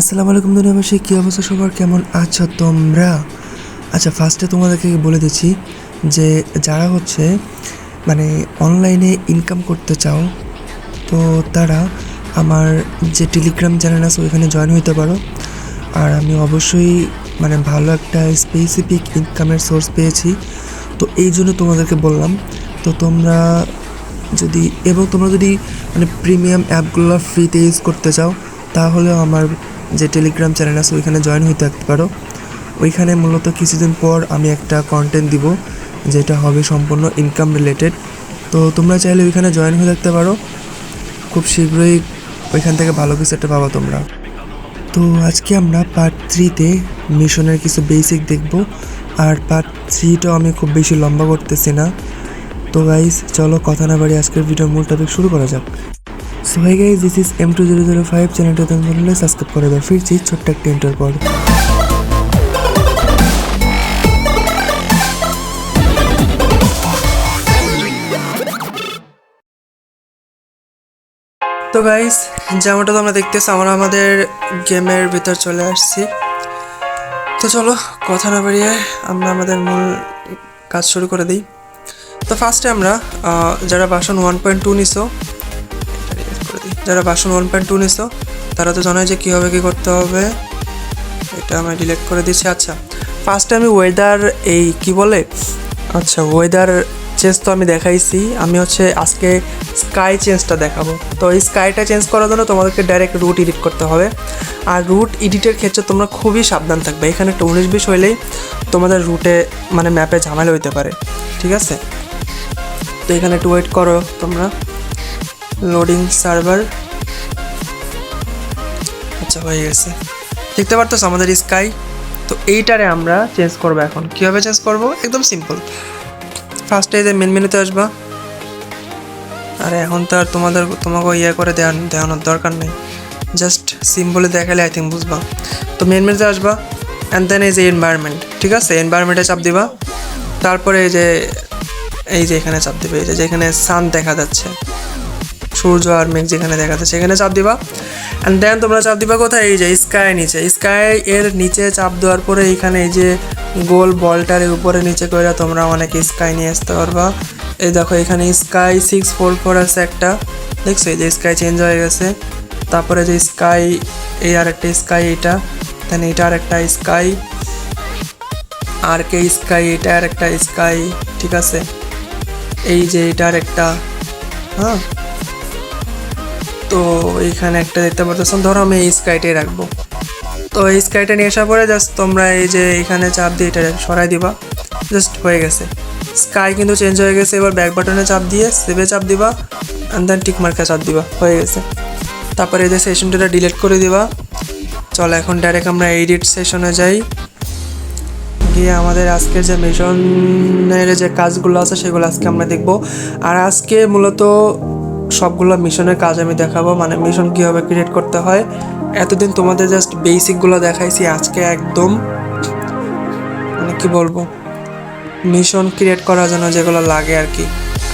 আসসালামু আলাইকুম দুনিয়াবাসী কী অবস্থা সবার? কেমন আছো তোমরা? আচ্ছা ফার্স্টে তোমাদেরকে বলে দিচ্ছি যে যারা হচ্ছে মানে অনলাইনে ইনকাম করতে চাও, তো তারা আমার যে টেলিগ্রাম চ্যানেল আছে, ওইখানে জয়েন হইতে পারো। আর আমি অবশ্যই মানে ভালো একটা স্পেসিফিক ইনকামের সোর্স পেয়েছি। তো এই জন্য তোমাদেরকে বললাম, তো তোমরা যদি এবং তোমরা যদি মানে প্রিমিয়াম অ্যাপগুলো ফ্রিতে ইউজ করতে চাও তাহলেও আমার যে টেলিগ্রাম চ্যানেল আছে, ওইখানে জয়েন থাকতে পারো। ওইখানে মূলত কিছুদিন পর আমি একটা কন্টেন্ট দিব, যেটা হবে সম্পূর্ণ ইনকাম রিলেটেড তো তোমরা চাইলে ওইখানে জয়েন হয়ে থাকতে পারো। খুব শীঘ্রই ওইখান থেকে ভালো কিছু একটা পাবা তোমরা। তো আজকে আমরা পার্ট থ্রিতে মিশনের কিছু বেসিক দেখব। আর পার্ট থ্রিটাও আমি খুব বেশি লম্বা করতেছি না। তো গাইজ চলো কথা না বাড়ি আজকের ভিডিওর মূল টপিক শুরু করা যাক। So hi guys this is M two zero zero five চ্যানেলটা তুমি বললে সাবস্ক্রাইব করে দাও ফিরছি ছোট্ট একটা ইন্টার পর তো গাইস যেমনটা তোমরা দেখতেছো, আমরা আমাদের গেমের ভিতর চলে আসছি। তো চলো, কথা না বাড়িয়ে আমরা আমাদের মূল কাজ শুরু করে দিই। তো ফার্স্টে আমরা যারা বাসন ওয়ান পয়েন্ট টু নিছো যারা বাসন ওয়ান পয়েন্ট টু নিছো, তারা তো জানায় যে কীভাবে কী করতে হবে। এটা আমি ডিলিট করে দিচ্ছি। আচ্ছা ফার্স্টে আমি ওয়েদার এই কি বলে? আচ্ছা ওয়েদার চেঞ্জ তো আমি দেখাইছি। আমি হচ্ছে আজকে স্কাই চেঞ্জটা দেখাবো। তো এই স্কাইটা চেঞ্জ করার জন্য তোমাদেরকে ডাইরেক্ট রুট এডিট করতে হবে। আর রুট এডিটের ক্ষেত্রে তোমরা খুবই সাবধান থাকবে। এখানে একটা উনিশ বিশ হইলেই তোমাদের রুটে মানে ম্যাপে ঝামেলা হইতে পারে। ঠিক আছে? তো এখানে একটু ওয়েট করো তোমরা। লোডিং সার্ভার আচ্ছা হয়ে গেছে। দেখতে পারতেছো আমাদের স্কাই তো এইটারে আমরা চেঞ্জ করব এখন। কীভাবে চেঞ্জ করব? একদম সিম্পল ফার্স্টে যে মেন মেনুতে আসবা। আরে, এখন তো আর তোমাদের তোমাকে ইয়ে করে দেওয়ানোর দরকার নেই। জাস্ট সিম্বলে দেখালে আই থিঙ্ক বুঝবা। তো মেন মেনুতে আসবা অ্যান্ড দেন এই যে এনভায়রনমেন্ট ঠিক আছে? এনভায়রনমেন্টে চাপ দিবা। তারপরে এই যে এই যে এখানে চাপ দিবে। এই যে, যেখানে সান দেখা যাচ্ছে। সূর্য আর মেঘ যেখানে দেখা যাচ্ছে, সেখানে চাপ দিবা। অ্যান্ড দেন তোমরা চাপ দিবা কোথায়? এই যে স্কাই নিচে। স্কাই এর নিচে চাপ দেওয়ার পরে এইখানে এই যে গোল বলটার উপরে নিচে করে তোমরা অনেক স্কাই নিয়ে আসতে পারবা। এই দেখো, এখানে স্কাই সিক্স ফোর ফোর আছে একটা। দেখছ? এই যে স্কাই চেঞ্জ হয়ে গেছে। তারপরে যে স্কাই এই আর একটা স্কাই এটা। দেন এটা আর একটা স্কাই আর কে স্কাই এটা আর একটা স্কাই ঠিক আছে? এই যে এটার একটা হ্যাঁ? তো এইখানে একটা দেখতে পারতেছ ধরো আমি এই স্কাইটাই রাখব। তো এই স্কাইটা নিয়ে আসার পরে জাস্ট তোমরা এই যে এখানে চাপ দিয়ে এটা সরাই দিবা। জাস্ট হয়ে গেছে। স্কাই কিন্তু চেঞ্জ হয়ে গেছে। এবার ব্যাক বাটনে চাপ দিয়ে সেভে চাপ দিবা অ্যান্ড দেন টিক মার্কে চাপ দিবা। হয়ে গেছে। তারপরে এই যে সেশনটা ডিলিট করে দিবা। চলো এখন ডাইরেক্ট আমরা এডিট সেশনে যাই। গিয়ে আমাদের আজকের যে মিশনের যে কাজগুলো আছে, সেগুলো আজকে আমরা দেখব। আর আজকে মূলত সবগুলো মিশনের কাজ আমি দেখাবো মানে মিশন কীভাবে ক্রিয়েট করতে হয়। এতদিন তোমাদের জাস্ট বেসিকগুলো দেখাইছি, আজকে একদম মানে কি বলব মিশন ক্রিয়েট করার জন্য যেগুলো লাগে আর কি।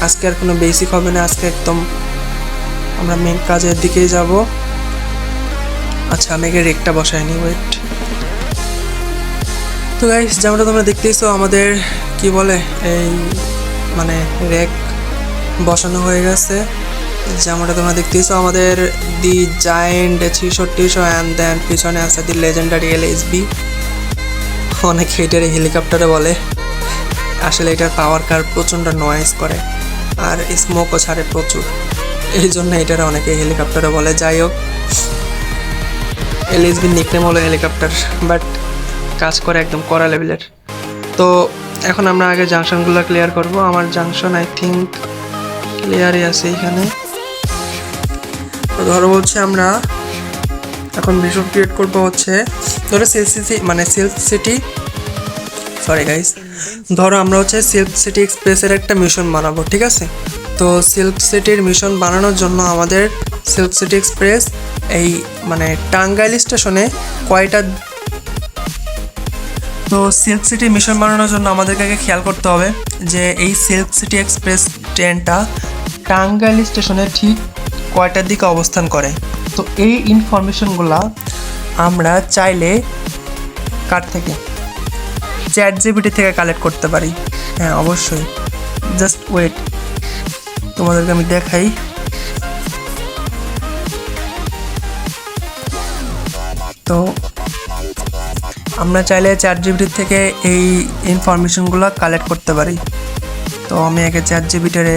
আজকে আর কোনো বেসিক হবে না, আজকে একদম আমরা মেন কাজের দিকেই যাব। আচ্ছা আমি আগে রেকটা বসাইনি ওয়েট তো গাইস যেমনটা তোমরা দেখতেইছো আমাদের কি বলে, এই মানে রেক বসানো হয়ে গেছে। যেমনটা তোমরা দেখতেইছো আমাদের দি জায়েন্ট ছিষট্টিশো অ্যান্ড দেন পিছনে আছে the legendary L S B অনেকে এটার হেলিকপ্টারে বলে। আসলে এটার পাওয়ার কার প্রচণ্ড নয়েজ করে, আর স্মোকও ছাড়ে প্রচুর। এই জন্য এটার অনেকে হেলিকপ্টারে বলে। যাই হোক এলএসবির নিকনেম হলো হেলিকপ্টার বাট কাজ করে একদম কড়া লেভেলের তো এখন আমরা আগে জাংশনগুলো ক্লিয়ার করব। আমার জাংশন আই থিঙ্ক ক্লিয়ারই আছে এখানে। ধরো হচ্ছে আমরা এখন মিশন ক্রিয়েট করব হচ্ছে, ধরো সিল্ক সিটি মানে সিল্ক সিটি সরি গাইস ধরো আমরা হচ্ছে সিল্ক সিটি এক্সপ্রেসের একটা মিশন বানাবো, ঠিক আছে? তো সিল্ক সিটির মিশন বানানোর জন্য আমাদের সিল্ক সিটি এক্সপ্রেস এই মানে টাঙ্গাইল স্টেশনে কয়টা তো সিল্ক সিটি মিশন বানানোর জন্য আমাদেরকে আগে খেয়াল করতে হবে যে এই সিল্ক সিটি এক্সপ্রেস ট্রেনটা টাঙ্গাইল স্টেশনে ঠিক কয়টার দিকে অবস্থান করে? তো এই ইনফরমেশনগুলা আমরা চাইলে কার থেকে? চ্যাট জিবিটি থেকে কালেক্ট করতে পারি। হ্যাঁ অবশ্যই। জাস্ট ওয়েট তোমাদেরকে আমি দেখাই। তো আমরা চাইলে চ্যাট জিবিটির থেকে এই ইনফরমেশনগুলো কালেক্ট করতে পারি। তো আমি আগে চ্যাট জিবিটারে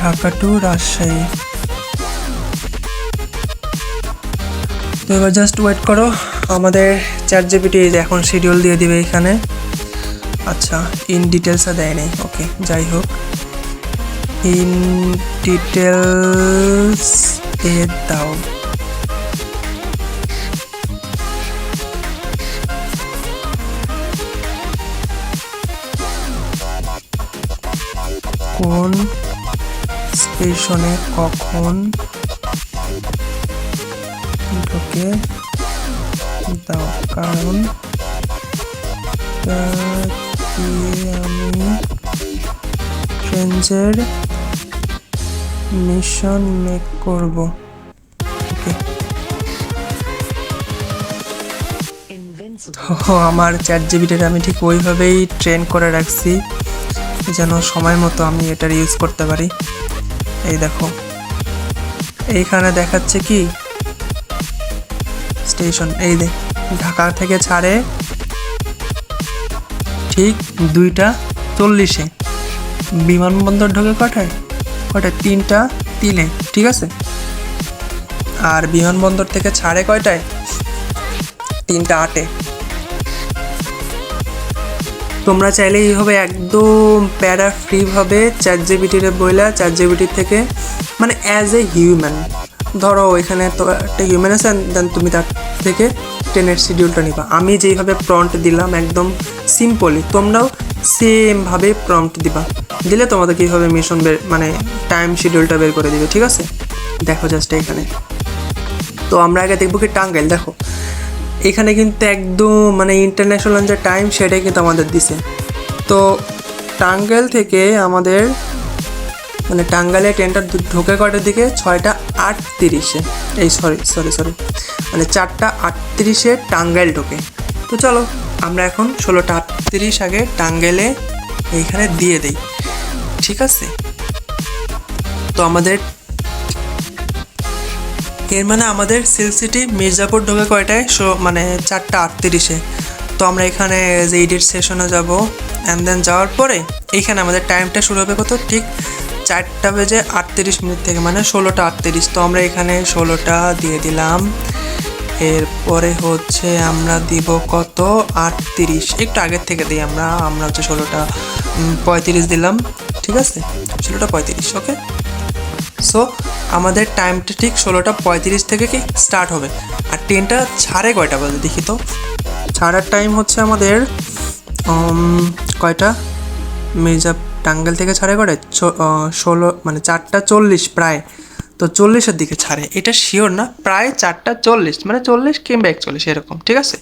ঢাকা টু রাজশাহী। তো এবার জাস্ট ওয়েট করো, আমাদের চ্যাট জিপিটি এখন শিডিউল দিয়ে দিবে এখানে। আচ্ছা ইন ডিটেলসে দেয় নেই ওকে যাই হোক। ইন ডিটেলস এ দাও। কোন স্টেশনে কখন ঢুকে? দাও কারণ আমি ট্রেঞ্জের মিশন মেক করব। আমার চ্যাট জিবিটাকে আমি ঠিক ওইভাবেই ট্রেন করে রাখছি যেন সময় মতো আমি এটার ইউজ করতে পারি। এই দেখো। এইখানে দেখাচ্ছে কি? স্টেশন, এই দেখ ঢাকা থেকে ছাড়ে ঠিক দুইটা চল্লিশে। বিমানবন্দর ঢোকে কটায়? কটায়? তিনটা, তিনে, ঠিক আছে? আর বিমানবন্দর থেকে ছাড়ে কয়টায়? তিনটা, আটে। তোমরা চাইলে এইভাবে একদম প্যারা ফ্রিভাবে চ্যাট জিবিটির বইলা চ্যাট জিবিটির থেকে মানে অ্যাজ এ হিউম্যান ধরো এখানে তো একটা হিউম্যান আছে দেন তুমি তার থেকে ট্রেনের শিডিউলটা নিবা। আমি যেইভাবে প্রম্পট দিলাম একদম সিম্পলি তোমরাও সেমভাবে প্রম্পট দিবা। দিলে তোমাদের কীভাবে মিশন বের মানে টাইম শিডিউলটা বের করে দিবে, ঠিক আছে? দেখো জাস্ট এখানে। তো আমরা আগে দেখব কি টাঙ্গাইল, দেখো। এখানে কিন্তু একদম মানে ইন্টারন্যাশনাল যে টাইম সেটাই কিন্তু আমাদের দিছে। তো টাঙ্গাইল থেকে আমাদের মানে টাঙ্গাইলে ট্রেনটা ঢোকে কটার দিকে? ছয়টা আটত্রিশে। এই সরি সরি সরি মানে চারটা আটত্রিশে টাঙ্গাইল ঢোকে। তো চলো, আমরা এখন ষোলোটা আটত্রিশ আগে টাঙ্গাইলে এইখানে দিয়ে দিই। ঠিক আছে? তো আমাদের এর মানে আমাদের সিল্ক সিটি, মির্জাপুর ঢোকে কয়টায়? শো মানে চারটা আটত্রিশে। তো আমরা এখানে যে এডিট সেশনে যাব অ্যান্ড দেন যাওয়ার পরে এইখানে আমাদের টাইমটা শুরু হবে কত? ঠিক চারটা বেজে আটত্রিশ মিনিট থেকে মানে ষোলোটা আটত্রিশ। তো আমরা এখানে ষোলোটা দিয়ে দিলাম। এরপরে হচ্ছে আমরা দিব কত? আটত্রিশ। একটু আগের থেকে দিই আমরা আমরা হচ্ছে ষোলোটা পঁয়ত্রিশ দিলাম। ঠিক আছে? ষোলোটা পঁয়ত্রিশ ওকে সো আমাদের টাইমটা ঠিক ষোলোটা পঁয়ত্রিশ থেকে কি স্টার্ট হবে। আর ট্রেনটা ছাড়ে কয়টা বাজে দেখি তো? ছাড়ার টাইম হচ্ছে আমাদের কয়টা? মির্জা টাঙ্গাইল থেকে ছাড়ে করে ষোলো মানে চারটা চল্লিশ প্রায়। তো চল্লিশের দিকে ছাড়ে। এটা শিওর না? প্রায় চারটা চল্লিশ মানে চল্লিশ কিংবা একচল্লিশ এরকম, ঠিক আছে?